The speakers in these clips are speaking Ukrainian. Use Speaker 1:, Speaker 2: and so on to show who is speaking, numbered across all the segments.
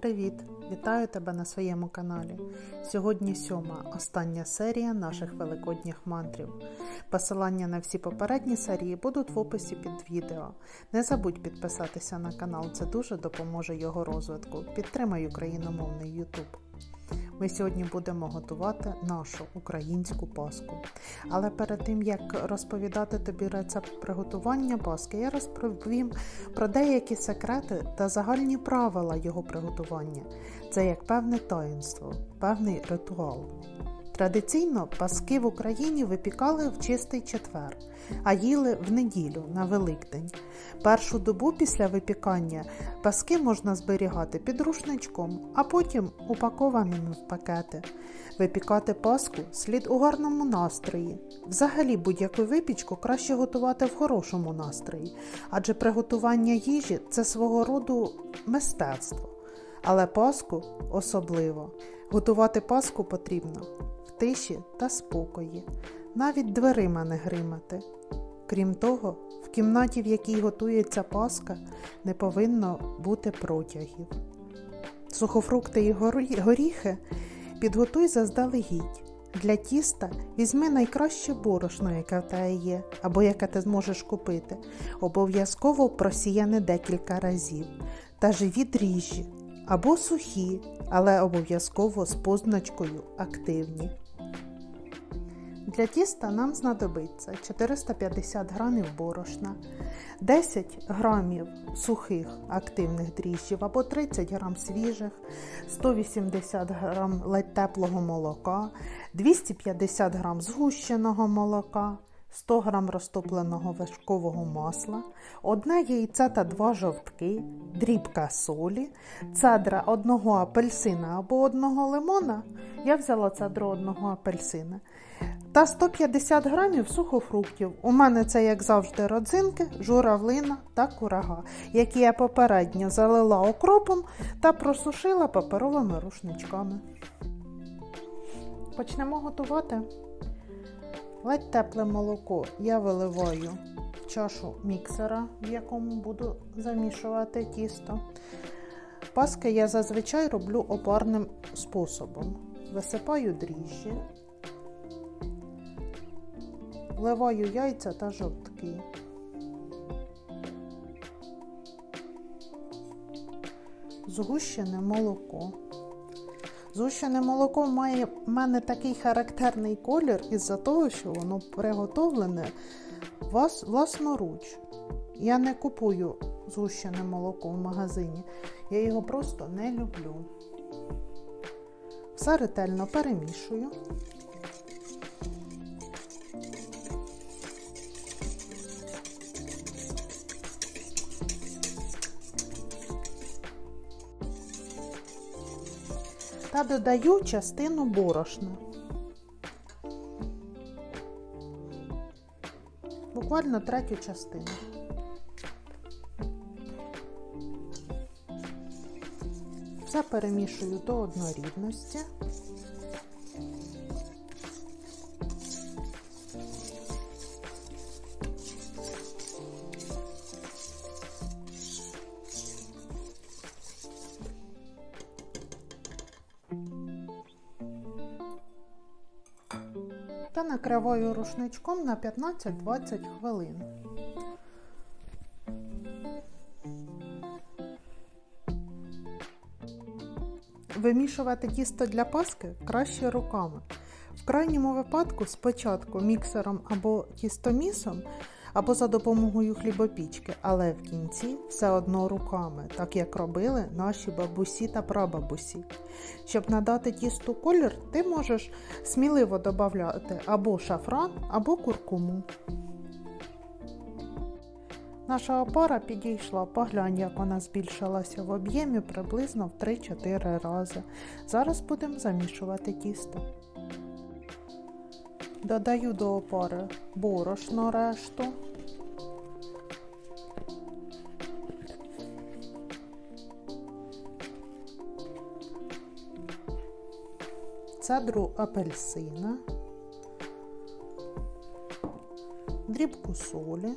Speaker 1: Привіт! Вітаю тебе на своєму каналі. Сьогодні сьома, остання серія наших великодніх мантрів. Посилання на всі попередні серії будуть в описі під відео. Не забудь підписатися на канал, це дуже допоможе його розвитку. Підтримай україномовний YouTube. Ми сьогодні будемо готувати нашу українську паску. Але перед тим як розповідати тобі рецепт приготування паски, я розповім про деякі секрети та загальні правила його приготування. Це як певне таїнство, певний ритуал. Традиційно паски в Україні випікали в чистий четвер, а їли в неділю на Великдень. Першу добу після випікання паски можна зберігати під рушничком, а потім упакованими в пакети. Випікати паску слід у гарному настрої. Взагалі будь-яку випічку краще готувати в хорошому настрої, адже приготування їжі це свого роду мистецтво. Але паску особливо. Готувати паску потрібно тиші та спокої, навіть дверима не гримати. Крім того, в кімнаті, в якій готується паска, не повинно бути протягів. Сухофрукти і горіхи підготуй заздалегідь. Для тіста візьми найкраще борошно, яке в тебе є, або яке ти зможеш купити. Обов'язково просіяне декілька разів та живі дріжджі або сухі, але обов'язково з позначкою активні. Для тіста нам знадобиться 450 г борошна, 10 г сухих активних дріжджів або 30 г свіжих, 180 г ледь теплого молока, 250 г згущеного молока, 100 г розтопленого вершкового масла, одне яйце та два жовтки, дрібка солі, цедра одного апельсина або одного лимона. Я взяла цедру одного апельсина. Та 150 грамів сухофруктів. У мене це, як завжди, родзинки, журавлина та курага, які я попередньо залила окропом та просушила паперовими рушничками. Почнемо готувати. Ледь тепле молоко я виливаю в чашу міксера, в якому буду замішувати тісто. Паски я зазвичай роблю опарним способом. Висипаю дріжджі, вливаю яйця та жовтки. Згущене молоко. Згущене молоко має в мене такий характерний колір із-за того, що воно приготовлене власноруч. Я не купую згущене молоко в магазині, я його просто не люблю. Все ретельно перемішую. Та додаю частину борошна. Буквально третю частину. Все перемішую до однорідності. Та накриваю рушничком на 15-20 хвилин. Вимішувати тісто для паски краще руками. В крайньому випадку спочатку міксером або тістомісом або за допомогою хлібопічки, але в кінці все одно руками, так як робили наші бабусі та прабабусі. Щоб надати тісту колір, ти можеш сміливо додати або шафран, або куркуму. Наша опара підійшла, поглянь, як вона збільшилася в об'ємі приблизно в 3-4 рази. Зараз будемо замішувати тісто. Додаю до опори борошно решту. Цедру апельсина, дрібку солі.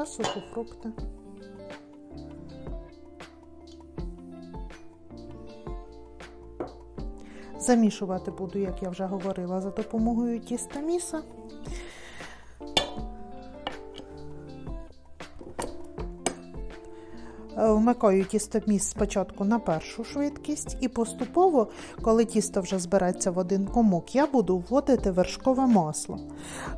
Speaker 1: та сухофрукти. Замішувати буду, як я вже говорила, за допомогою тістоміса. Е, Вмикаю тістоміс спочатку на першу швидкість, і поступово, коли тісто вже збереться в один комок, я буду вводити вершкове масло.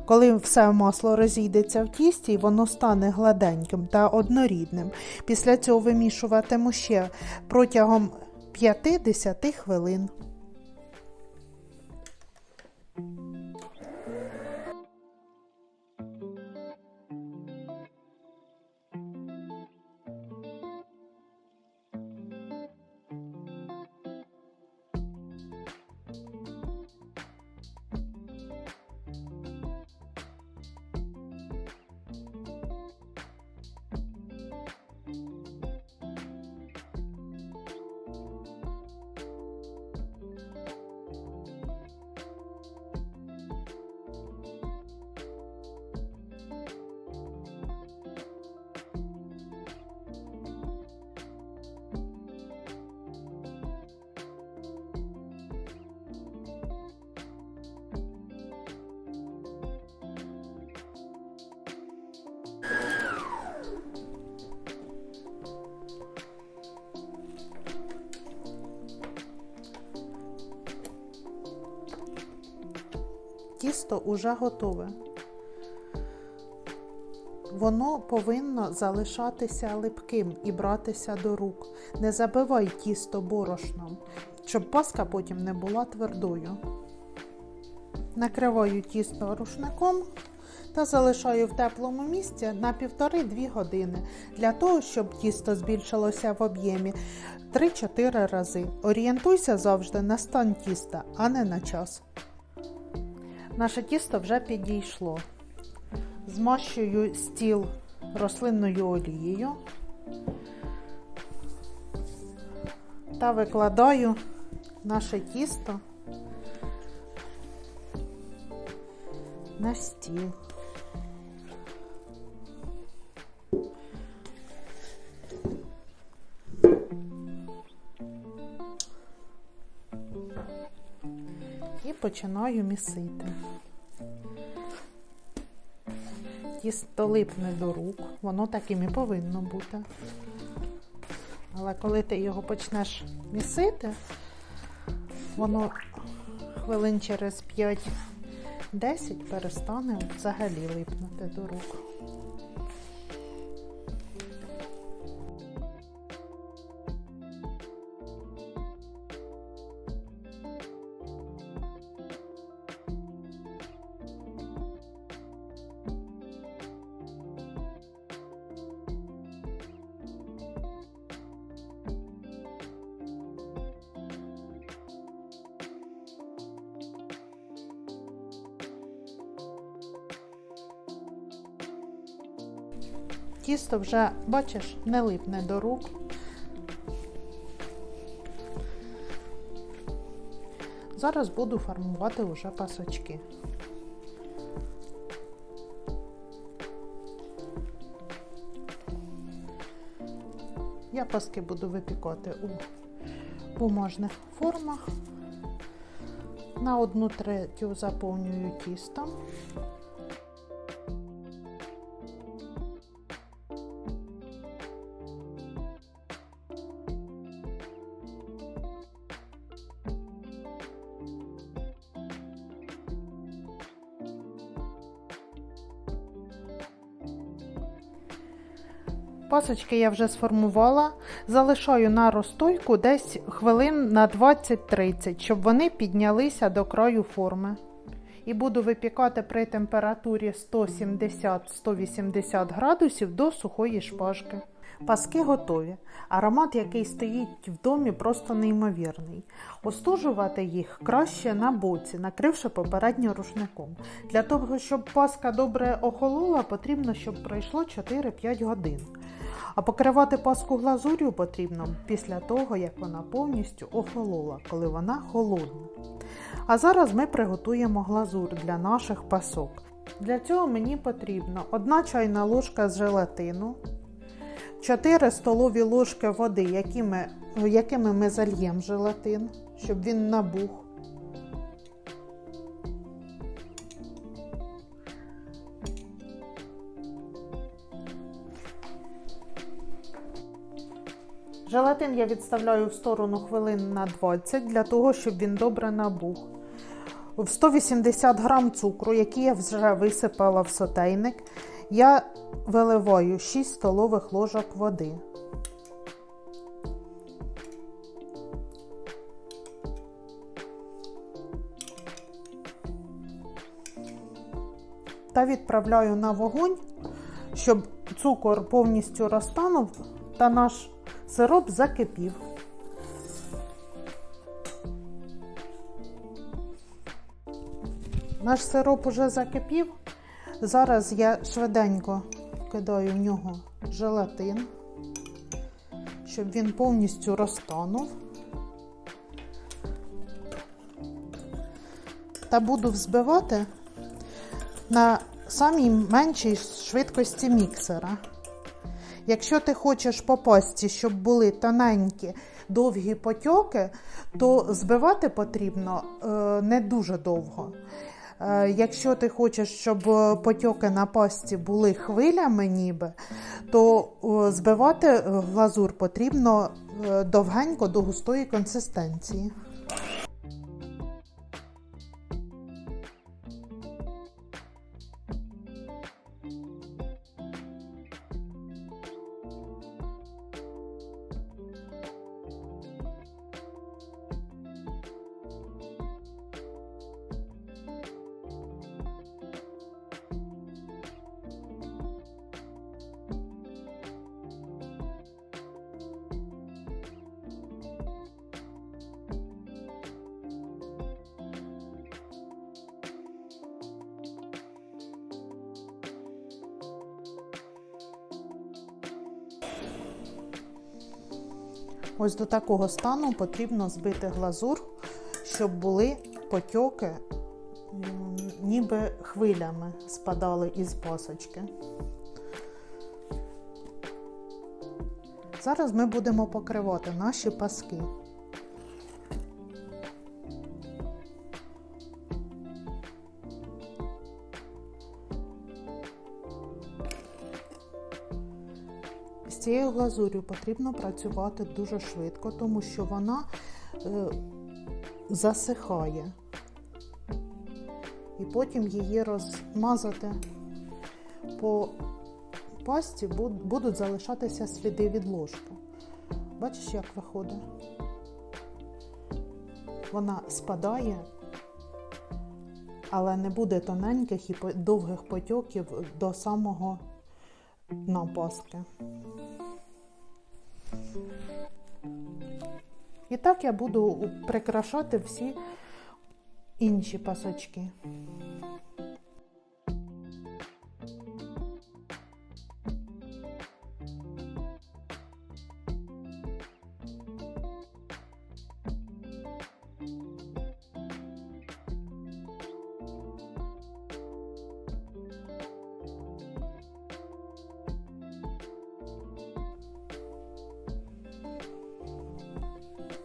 Speaker 1: Коли все масло розійдеться в тісті, воно стане гладеньким та однорідним. Після цього вимішуватиму ще протягом 5-10 хвилин. Тісто уже готове. Воно повинно залишатися липким і братися до рук. Не забивай тісто борошном, щоб паска потім не була твердою. Накриваю тісто рушником та залишаю в теплому місці на 1,5-2 години для того, щоб тісто збільшилося в об'ємі 3-4 рази. Орієнтуйся завжди на стан тіста, а не на час. Наше тісто вже підійшло. Змащую стіл рослинною олією та викладаю наше тісто на стіл. Починаю місити. Тісто липне до рук, воно таким і повинно бути. Але коли ти його почнеш місити, воно хвилин через 5-10 перестане взагалі липнути до рук. Тісто вже, бачиш, не липне до рук. Зараз буду формувати вже пасочки. Я паски буду випікати у бумажних формах. На одну третю заповнюю тістом. Пасочки я вже сформувала, залишаю на розстойку десь хвилин на 20-30, щоб вони піднялися до краю форми. І буду випікати при температурі 170-180 градусів до сухої шпажки. Паски готові. Аромат, який стоїть в домі, просто неймовірний. Остужувати їх краще на боці, накривши попередньо рушником. Для того, щоб паска добре охолола, потрібно, щоб пройшло 4-5 годин. А покривати паску глазур'ю потрібно після того, як вона повністю охолола, коли вона холодна. А зараз ми приготуємо глазур для наших пасок. Для цього мені потрібно 1 чайна ложка з желатину, 4 столові ложки води, якими, якими ми зальємо желатин, щоб він набух. Желатин я відставляю в сторону хвилин на 20 для того, щоб він добре набух. В 180 грам цукру, який я вже висипала в сотейник, я виливаю 6 столових ложок води. Та відправляю на вогонь, щоб цукор повністю розтанув та наш сироп закипів. Наш сироп уже закипів. Зараз я швиденько кидаю в нього желатин, щоб він повністю розтанув. Та буду взбивати на самій меншій швидкості міксера. Якщо ти хочеш по пасті, щоб були тоненькі довгі потьоки, то збивати потрібно е, не дуже довго. Е, якщо ти хочеш, щоб потьоки на пасті були хвилями, ніби, то збивати глазур потрібно е, довгенько до густої консистенції. Ось до такого стану потрібно збити глазур, щоб були потьоки, ніби хвилями спадали із пасочки. Зараз ми будемо покривати наші паски. Цією глазур'ю потрібно працювати дуже швидко, тому що вона е, засихає. І потім її розмазати по пасті будуть залишатися сліди від ложки. Бачиш, як виходить? Вона спадає, але не буде тоненьких і довгих потьоків до самого дна паски. І так я буду прикрашати всі інші пасочки.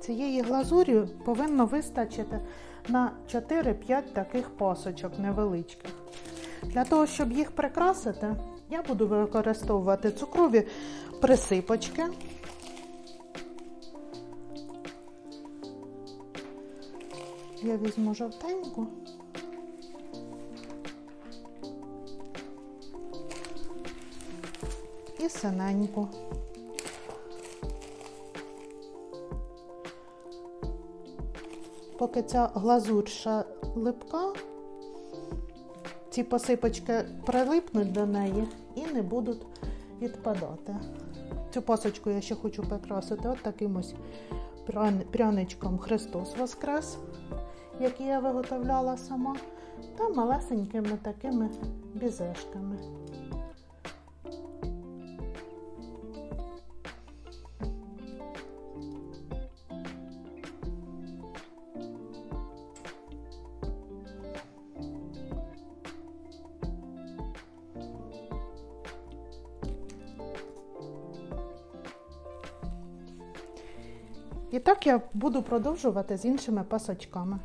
Speaker 1: Цієї глазурі повинно вистачити на 4-5 таких пасочок невеличких. Для того, щоб їх прикрасити, я буду використовувати цукрові присипочки. Я візьму жовтеньку. І синеньку. Поки ця глазурша липка, ці посипочки прилипнуть до неї і не будуть відпадати. Цю пасочку я ще хочу прикрасити от таким ось пряничком Христос Воскрес, який я виготовляла сама, та малесенькими такими бізешками. І так я буду продовжувати з іншими пасочками.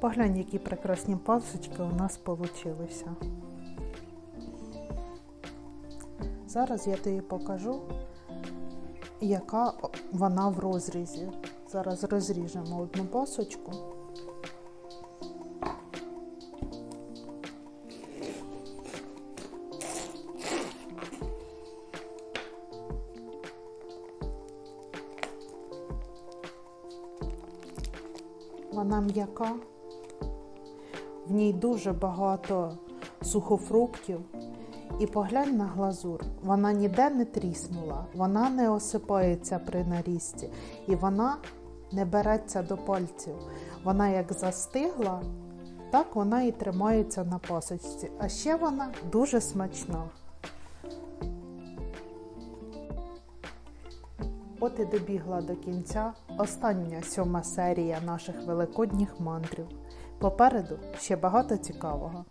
Speaker 1: Поглянь, які прекрасні пасочки у нас получилися. Зараз я тобі покажу, яка вона в розрізі. Зараз розріжемо одну пасочку. Вона м'яка, в ній дуже багато сухофруктів. І поглянь на глазур, вона ніде не тріснула, вона не осипається при нарізці і вона не береться до пальців. Вона як застигла, так вона і тримається на пасочці. А ще вона дуже смачна. От і добігла до кінця остання сьома серія наших великодніх мандрів. Попереду ще багато цікавого.